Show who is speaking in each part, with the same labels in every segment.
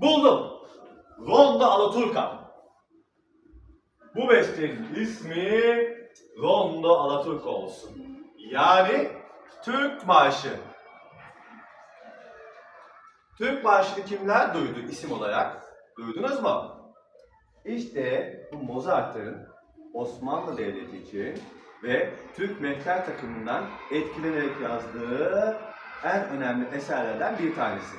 Speaker 1: Buldum. Rondo Alaturka. Bu bestenin ismi Rondo Alaturka olsun. Yani Türk Marşı. Türk Marşı'nı kimler duydu isim olarak? Duydunuz mu? İşte bu Mozart'ın Osmanlı Devleti için ve Türk mehter takımından etkilenerek yazdığı en önemli eserlerden bir tanesi.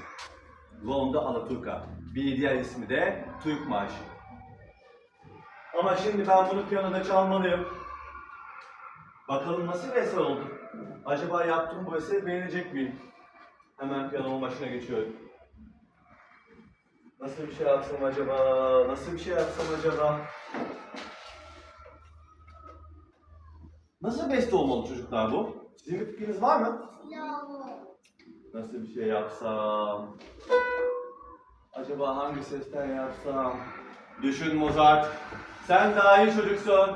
Speaker 1: Rondo Alaturka. Bir diğer ismi de Türk Marşı. Ama şimdi ben bunu piyanoda çalmalıyım. Bakalım nasıl bir eser oldu? Acaba yaptığım bu eseri beğenecek miyim? Hemen piyanomun başına geçiyorum. Nasıl bir şey yapsam acaba? Nasıl bir şey yapsam acaba? Nasıl beste olmalı çocuklar bu? Sizin bir fikriniz var mı? Nasıl bir şey yapsam? Acaba hangi sesten yapsam? Düşün Mozart. Sen daha iyi çocuksun.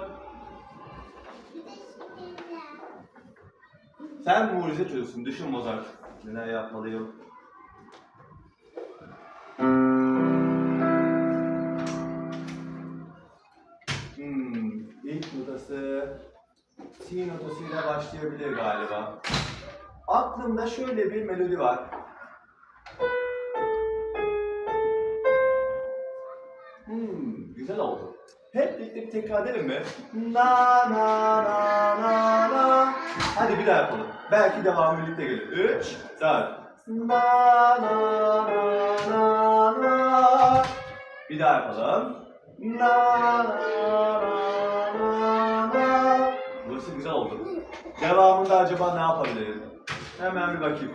Speaker 1: Sen mucize çocuksun. Düşün Mozart. Neler yapmalıyım? Hmm, ilk notası Si notasıyla başlayabilir galiba. Aklımda şöyle bir melodi var. Hmm, güzel oldu. Hep birlikte bir tekrar edelim mi? Na na na na na. Hadi bir daha yapalım. Belki devamı birlikte gelir. Üç, dört. Na na na na na. Bir daha yapalım. Na na na na na. Burası güzel oldu. Devamında acaba ne yapabilirim? Hemen bir bakayım.